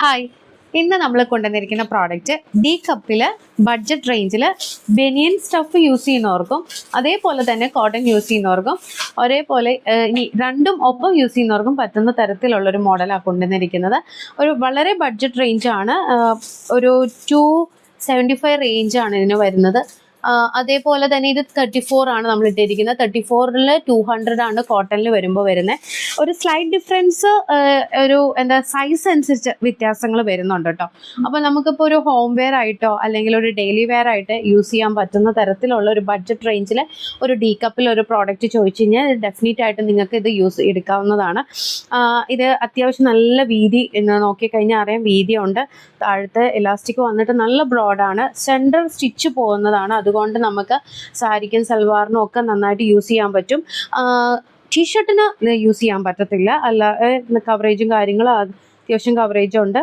Hi ഇന്ന് നമ്മൾ കൊണ്ടുവന്നിരിക്കുന്ന പ്രോഡക്റ്റ് ഡി കപ്പിൽ ബഡ്ജറ്റ് റേഞ്ചിൽ ബെനിയൻ സ്റ്റഫ് യൂസ് ചെയ്യുന്നവർക്കും അതേപോലെ തന്നെ കോട്ടൺ യൂസ് ചെയ്യുന്നവർക്കും ഒരേപോലെ ഇനി രണ്ടും ഒപ്പം യൂസ് ചെയ്യുന്നവർക്കും പറ്റുന്ന തരത്തിലുള്ള ഒരു മോഡലാണ് കൊണ്ടുവന്നിരിക്കുന്നത്. ഒരു വളരെ ബഡ്ജറ്റ് റേഞ്ചാണ് ഒരു ടു സെവന്റി ഫൈവ് റേഞ്ചാണ് ഇതിന് വരുന്നത്. അതേപോലെ തന്നെ ഇത് തേർട്ടി ഫോർ ആണ് നമ്മൾ ഇട്ടിരിക്കുന്നത്. തേർട്ടി ഫോറിൽ ടു ഹൺഡ്രഡ് ആണ് കോട്ടണിൽ വരുമ്പോൾ വരുന്നത് ഒരു സ്ലൈറ്റ് ഡിഫറൻസ് ഒരു എന്താ സൈസ് അനുസരിച്ച് വ്യത്യാസങ്ങൾ വരുന്നുണ്ട് കേട്ടോ അപ്പോൾ നമുക്കിപ്പോൾ ഒരു ഹോം വെയർ ആയിട്ടോ അല്ലെങ്കിൽ ഒരു ഡെയിലി വെയർ ആയിട്ട് യൂസ് ചെയ്യാൻ പറ്റുന്ന തരത്തിലുള്ള ഒരു ബഡ്ജറ്റ് റേഞ്ചിൽ ഒരു ഡി കപ്പിൽ ഒരു പ്രോഡക്റ്റ് ചോദിച്ചു കഴിഞ്ഞാൽ ഡെഫിനറ്റ് ആയിട്ട് നിങ്ങൾക്ക് ഇത് യൂസ് എടുക്കാവുന്നതാണ്. ഇത് അത്യാവശ്യം നല്ല വീതി എന്ന് നോക്കിക്കഴിഞ്ഞാൽ അറിയാം വീതിയുണ്ട്. താഴത്തെ ഇലാസ്റ്റിക് വന്നിട്ട് നല്ല ബ്രോഡാണ് സെന്റർ സ്റ്റിച്ച് പോകുന്നതാണ്. അതുകൊണ്ട് നമുക്ക് സാരിക്കും സൽവാറിനും ഒക്കെ നന്നായിട്ട് യൂസ് ചെയ്യാൻ പറ്റും. ടീഷർട്ടിന് യൂസ് ചെയ്യാൻ പറ്റത്തില്ല. അല്ല കവറേജും കാര്യങ്ങളും അത്യാവശ്യം കവറേജും ഉണ്ട്.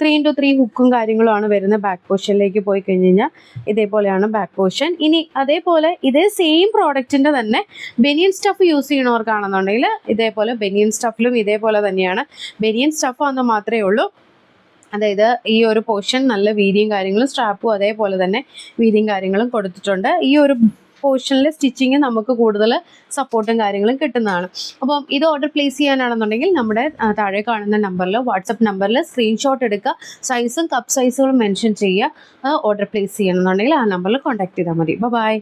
ത്രീ ഇന്റു ത്രീ ഹുക്കും കാര്യങ്ങളുമാണ് വരുന്നത് ബാക്ക് പോർഷനിലേക്ക് പോയി കഴിഞ്ഞ് കഴിഞ്ഞാൽ. ഇതേപോലെയാണ് ബാക്ക് പോർഷൻ ഇനി അതേപോലെ ഇതേ സെയിം പ്രോഡക്റ്റിന്റെ തന്നെ ബെനിയൻ സ്റ്റഫ് യൂസ് ചെയ്യണവർക്കാണെന്നുണ്ടെങ്കിൽ ഇതേപോലെ ബെനിയൻ സ്റ്റഫിലും ഇതേപോലെ തന്നെയാണ്. ബെനിയൻ സ്റ്റഫ് ആണെന്ന് മാത്രമേ ഉള്ളൂ. അതായത് ഈ ഒരു പോർഷൻ നല്ല വീതിയും കാര്യങ്ങളും സ്ട്രാപ്പും അതേപോലെ തന്നെ വീതിയും കാര്യങ്ങളും കൊടുത്തിട്ടുണ്ട്. ഈ ഒരു പോർഷനിൽ സ്റ്റിച്ചിങ് നമുക്ക് കൂടുതൽ സപ്പോർട്ടും കാര്യങ്ങളും കിട്ടുന്നതാണ്. അപ്പം ഇത് ഓർഡർ പ്ലേസ് ചെയ്യാനാണെന്നുണ്ടെങ്കിൽ നമ്മുടെ താഴെ കാണുന്ന നമ്പറിൽ വാട്സപ്പ് നമ്പറിൽ സ്ക്രീൻഷോട്ട് എടുക്കുക. സൈസും കപ്പ് സൈസുകളും മെൻഷൻ ചെയ്യുക. ഓർഡർ പ്ലേസ് ചെയ്യണമെന്നുണ്ടെങ്കിൽ ആ നമ്പറിൽ കോൺടാക്ട് ചെയ്താൽ മതി. ബൈ